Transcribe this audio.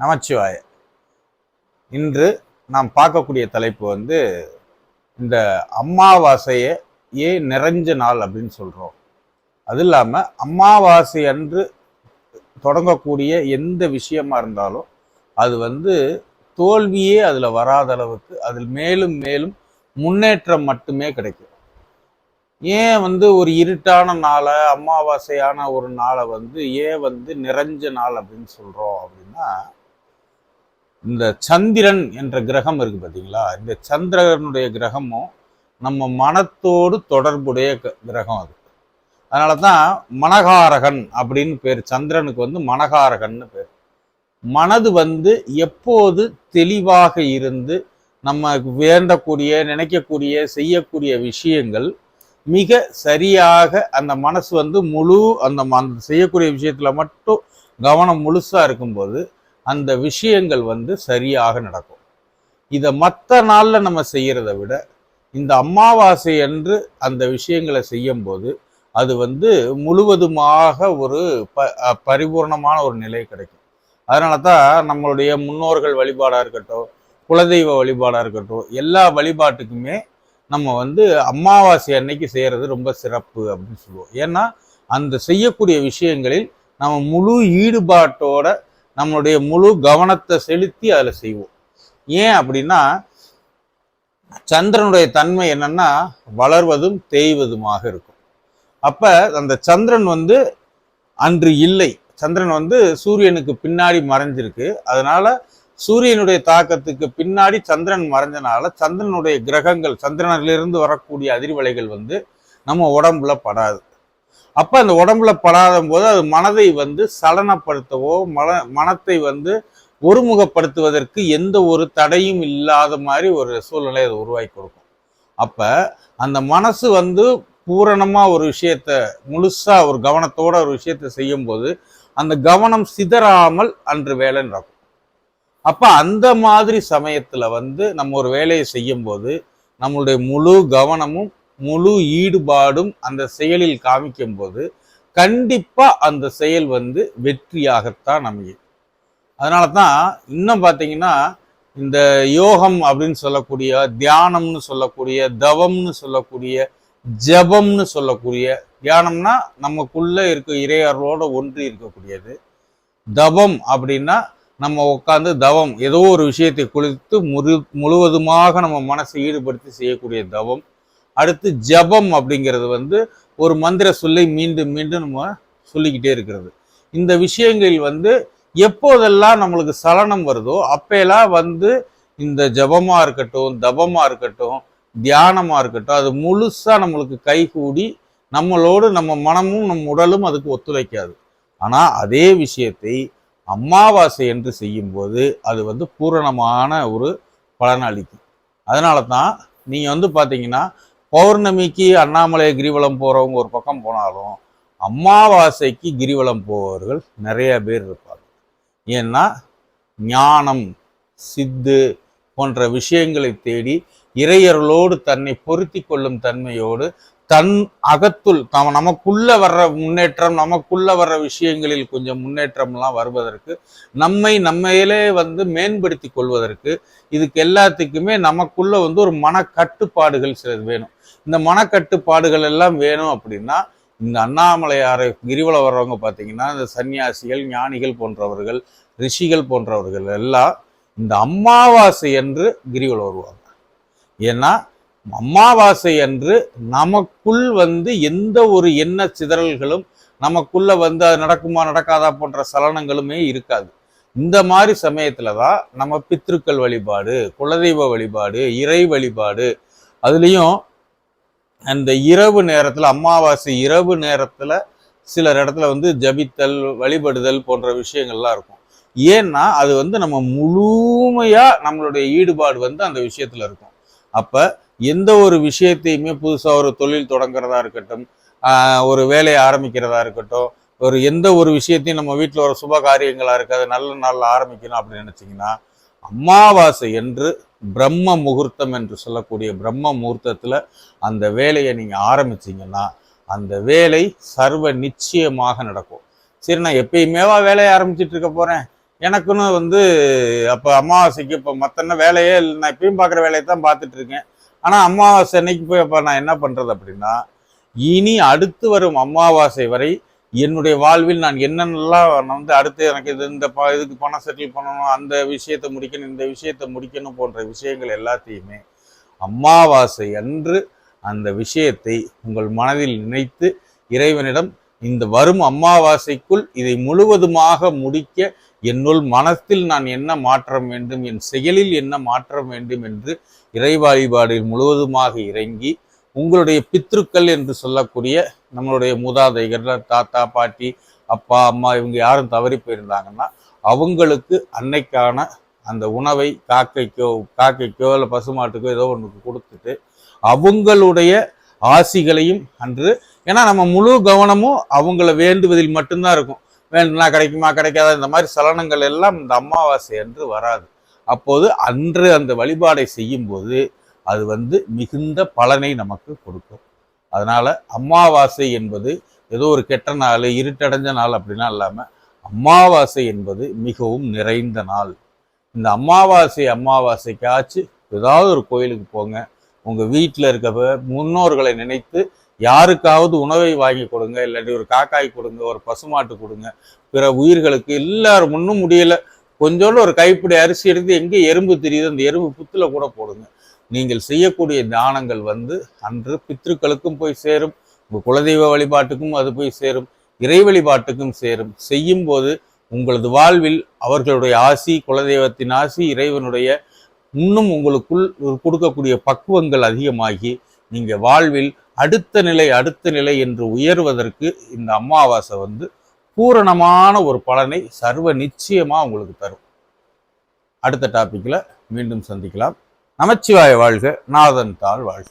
நமச்சிவாய. இன்று நாம் பார்க்கக்கூடிய தலைப்பு வந்து இந்த அமாவாசையை ஏன் நிறைஞ்ச நாள் அப்படின்னு சொல்கிறோம் அது இல்லாமல் அமாவாசை அன்று தொடங்கக்கூடிய எந்த விஷயமா இருந்தாலும் அது வந்து தோல்வியே அதில் வராத அளவுக்கு அதில் மேலும் மேலும் முன்னேற்றம் மட்டுமே கிடைக்கும். ஏன் வந்து ஒரு இருட்டான நாளை அமாவாசையான ஒரு நாளை வந்து ஏன் வந்து நிறைஞ்ச நாள் அப்படின்னு சொல்கிறோம் அப்படின்னா இந்த சந்திரன் என்ற கிரகம் இருக்கு பார்த்தீங்களா இந்த சந்திரனுடைய கிரகமும் நம்ம மனத்தோடு தொடர்புடைய க- கிரகம் அது. அதனால தான் மனகாரகன் அப்படின்னு பேர். சந்திரனுக்கு வந்து மனகாரகன்னு பேர். மனது வந்து எப்போது தெளிவாக இருந்து நம்ம வேண்டக்கூடிய நினைக்கக்கூடிய செய்யக்கூடிய விஷயங்கள் மிக சரியாக அந்த மனசு வந்து முழு அந்த ம- அந்த செய்யக்கூடிய விஷயத்தில் மட்டும் கவனம் முழுசாக இருக்கும்போது அந்த விஷயங்கள் வந்து சரியாக நடக்கும். இதை மற்ற நாளில் நம்ம செய்கிறத விட இந்த அமாவாசை அன்று அந்த விஷயங்களை செய்யும்போது அது வந்து முழுவதுமாக ஒரு ப பரிபூர்ணமான ஒரு நிலை கிடைக்கும். அதனால தான் நம்மளுடைய முன்னோர்கள் வழிபாடாக இருக்கட்டும் குலதெய்வ வழிபாடாக இருக்கட்டும் எல்லா வழிபாட்டுக்குமே நம்ம வந்து அமாவாசை அன்னைக்கு செய்கிறது ரொம்ப சிறப்பு அப்படின்னு சொல்லுவோம். ஏன்னா அந்த செய்யக்கூடிய விஷயங்களில் நம்ம முழு ஈடுபாட்டோட நம்மளுடைய முழு கவனத்தை செலுத்தி அதில் செய்வோம். ஏன் அப்படின்னா சந்திரனுடைய தன்மை என்னன்னா வளர்வதும் தேய்வதுமாக இருக்கும். அப்ப அந்த சந்திரன் வந்து அன்று இல்லை. சந்திரன் வந்து சூரியனுக்கு பின்னாடி மறைஞ்சிருக்கு. அதனால சூரியனுடைய தாக்கத்துக்கு பின்னாடி சந்திரன் மறைஞ்சனால சந்திரனுடைய கிரகங்கள் சந்திரனிலிருந்து வரக்கூடிய அதிர்வலைகள் வந்து நம்ம உடம்புல படாது. அப்போ அந்த உடம்புல படாத போது அது மனதை வந்து சலனப்படுத்தவோ மன மனத்தை வந்து ஒருமுகப்படுத்துவதற்கு எந்த ஒரு தடையும் இல்லாத மாதிரி ஒரு சூழ்நிலை அது உருவாக்கி கொடுக்கும். அப்போ அந்த மனசு வந்து பூரணமாக ஒரு விஷயத்த முழுசாக ஒரு கவனத்தோட ஒரு விஷயத்த செய்யும்போது அந்த கவனம் சிதறாமல் அன்று வேலை நடக்கும். அப்போ அந்த மாதிரி சமயத்தில் வந்து நம்ம ஒரு வேலையை செய்யும்போது நம்மளுடைய முழு கவனமும் முழு ஈடுபாடும் அந்த செயலில் காமிக்கும் போது கண்டிப்பாக அந்த செயல் வந்து வெற்றியாகத்தான் அமையும். அதனால தான் இன்னும் பார்த்தீங்கன்னா இந்த யோகம் அப்படின்னு சொல்லக்கூடிய தியானம்னு சொல்லக்கூடிய தவம்னு சொல்லக்கூடிய ஜபம்னு சொல்லக்கூடிய தியானம்னா நமக்குள்ளே இருக்க இறையர்களோட ஒன்றி இருக்கக்கூடியது. தவம் அப்படின்னா நம்ம உட்காந்து தவம் ஏதோ ஒரு விஷயத்தை குளித்து முழு முழுவதுமாக நம்ம மனசை ஈடுபடுத்தி செய்யக்கூடிய தவம். அடுத்து ஜபம் அப்படிங்கிறது வந்து ஒரு மந்திர சொல்லை மீண்டும் மீண்டும் நம்ம சொல்லிக்கிட்டே இருக்கிறது. இந்த விஷயங்கள் வந்து எப்போதெல்லாம் நம்மளுக்கு சலனம் வருதோ அப்பெல்லாம் வந்து இந்த ஜபமாக இருக்கட்டும் தபமாக இருக்கட்டும் தியானமாக இருக்கட்டும் அது முழுசாக நம்மளுக்கு கைகூடி நம்மளோடு நம்ம மனமும் நம்ம உடலும் அதுக்கு ஒத்துழைக்காது. ஆனால் அதே விஷயத்தை அமாவாசை என்று செய்யும்போது அது வந்து பூரணமான ஒரு பலன் அளிக்கும் அதனால தான் நீங்கள் வந்து பார்த்தீங்கன்னா பௌர்ணமிக்கு அண்ணாமலை கிரிவலம் போகிறவங்க ஒரு பக்கம் போனாலும் அமாவாசைக்கு கிரிவலம் போபவர்கள் நிறைய பேர் இருப்பாங்க. ஏன்னா ஞானம் சித்து போன்ற விஷயங்களை தேடி இறையர்களோடு தன்னை பொருத்தி கொள்ளும் தன்மையோடு தன் அகத்துள் தம் நமக்குள்ள வர்ற முன்னேற்றம் நமக்குள்ள வர்ற விஷயங்களில் கொஞ்சம் முன்னேற்றம்லாம் வருவதற்கு நம்மை நம்மையிலே வந்து மேம்படுத்தி கொள்வதற்கு இதுக்கு எல்லாத்துக்குமே நமக்குள்ள வந்து ஒரு மனக்கட்டுப்பாடுகள் சிலது வேணும். இந்த மனக்கட்டுப்பாடுகள் எல்லாம் வேணும் அப்படின்னா இந்த அண்ணாமலையாரை கிரிவலம் வர்றவங்க பார்த்தீங்கன்னா இந்த சன்னியாசிகள் ஞானிகள் போன்றவர்கள் ரிஷிகள் போன்றவர்கள் எல்லாம் இந்த அமாவாசை என்று கிரிவலம் வருவாங்க. ஏன்னா அமாவாசை அன்று நமக்குள் வந்து எந்த ஒரு எண்ண சிதறல்களும் நமக்குள்ள வந்து அது நடக்குமா நடக்காதா போன்ற சலனங்களுமே இருக்காது. இந்த மாதிரி சமயத்துல தான் நம்ம பித்ருக்கள் வழிபாடு குலதெய்வ வழிபாடு இறை வழிபாடு அதுலேயும் அந்த இரவு நேரத்தில் அமாவாசை இரவு நேரத்தில் சிலர் இடத்துல வந்து ஜபித்தல் வழிபடுதல் போன்ற விஷயங்கள்லாம் இருக்கும். ஏன்னா அது வந்து நம்ம முழுமையாக நம்மளுடைய ஈடுபாடு வந்து அந்த விஷயத்துல இருக்கும். அப்போ எந்த ஒரு விஷயத்தையுமே புதுசாக ஒரு தொழில் தொடங்குறதா இருக்கட்டும் ஒரு வேலையை ஆரம்பிக்கிறதா இருக்கட்டும் ஒரு எந்த ஒரு விஷயத்தையும் நம்ம வீட்டில் ஒரு சுப காரியங்களாக இருக்காது நல்ல நாளில் ஆரம்பிக்கணும் அப்படின்னு நினச்சிங்கன்னா அமாவாசை என்று பிரம்ம முகூர்த்தம் என்று சொல்லக்கூடிய பிரம்ம முகூர்த்தத்தில் அந்த வேலையை நீங்கள் ஆரம்பிச்சிங்கன்னா அந்த வேலை சர்வ நிச்சயமாக நடக்கும். சரி நான் எப்பயுமேவா வேலையை ஆரம்பிச்சிட்டு இருக்க போகிறேன் எனக்குன்னு வந்து அப்போ அமாவாசைக்கு இப்போ மற்ற வேலையே இல்லை நான் எப்பயும் பார்க்குற வேலையை தான் பார்த்துட்ருக்கேன் ஆனால் அமாவாசை அன்னைக்கு போய் அப்போ நான் என்ன பண்ணுறது அப்படின்னா இனி அடுத்து வரும் அமாவாசை வரை என்னுடைய வாழ்வில் நான் என்னென்னலாம் நான் வந்து அடுத்து எனக்கு இது இந்த ப இதுக்கு பணம் செட்டில் பண்ணணும் அந்த விஷயத்தை முடிக்கணும் இந்த விஷயத்தை முடிக்கணும் போன்ற விஷயங்கள் எல்லாத்தையுமே அமாவாசை அன்று அந்த விஷயத்தை உங்கள் மனதில் நினைத்து இறைவனிடம் இந்த வரும் அமாவாசைக்குள் இதை முழுவதுமாக முடிக்க என்னுள் மனத்தில் நான் என்ன மாற்றம் வேண்டும் என் செயலில் என்ன மாற்றம் வேண்டும் என்று இறை வழிபாடில் முழுவதுமாக இறங்கி உங்களுடைய பித்ருக்கள் என்று சொல்லக்கூடிய நம்மளுடைய மூதாதைகள் தாத்தா பாட்டி அப்பா அம்மா இவங்க யாரும் தவறி போயிருந்தாங்கன்னா அவங்களுக்கு அன்னைக்கான அந்த உணவை காக்கைக்கோ காக்கைக்கோ இல்லை பசுமாட்டுக்கோ ஏதோ ஒன்றுக்கு கொடுத்துட்டு அவங்களுடைய ஆசிகளையும் அன்று ஏன்னா நம்ம முழு கவனமும் அவங்கள வேண்டுவதில் மட்டும்தான் இருக்கும். வேண்டுனா கிடைக்குமா கிடைக்காதா இந்த மாதிரி சலனங்கள் எல்லாம் இந்த அமாவாசை அன்று வராது. அப்போது அன்று அந்த வழிபாடை செய்யும்போது அது வந்து மிகுந்த பலனை நமக்கு கொடுக்கும். அதனால் அமாவாசை என்பது ஏதோ ஒரு கெட்ட நாள் இருட்டடைஞ்ச நாள் அப்படிலாம் இல்லாமல் அமாவாசை என்பது மிகவும் நிறைந்த நாள். இந்த அமாவாசை அமாவாசைக்காச்சு ஏதாவது ஒரு கோயிலுக்கு போங்க. உங்கள் வீட்டில் இருக்க முன்னோர்களை நினைத்து யாருக்காவது உணவை வாங்கி கொடுங்க. இல்லாட்டி ஒரு காக்காய் கொடுங்க ஒரு பசுமாட்டு கொடுங்க. பிற உயிர்களுக்கு எல்லாரும் முன்னும் முடியலை. கொஞ்சோண்டு ஒரு கைப்பிடி அரிசி எடுத்து எங்கே எறும்பு தெரியுது அந்த எறும்பு புத்துல கூட போடுங்க. நீங்கள் செய்யக்கூடிய தானங்கள் வந்து அன்று பித்ருக்களுக்கும் போய் சேரும் உங்கள் குலதெய்வ வழிபாட்டுக்கும் அது போய் சேரும் இறை வழிபாட்டுக்கும் சேரும். செய்யும் போது உங்களது வாழ்வில் அவர்களுடைய ஆசி குலதெய்வத்தின் ஆசி இறைவனுடைய இன்னும் உங்களுக்குள் கொடுக்கக்கூடிய பக்குவங்கள் அதிகமாகி நீங்கள் வாழ்வில் அடுத்த நிலை அடுத்த நிலை என்று உயர்வதற்கு இந்த அமாவாசை வந்து பூரணமான ஒரு பலனை சர்வ நிச்சயமா உங்களுக்கு தரும். அடுத்த டாபிக்ல மீண்டும் சந்திக்கலாம். நமச்சிவாய வாழ்க நாதன் தாள் வாழ்க.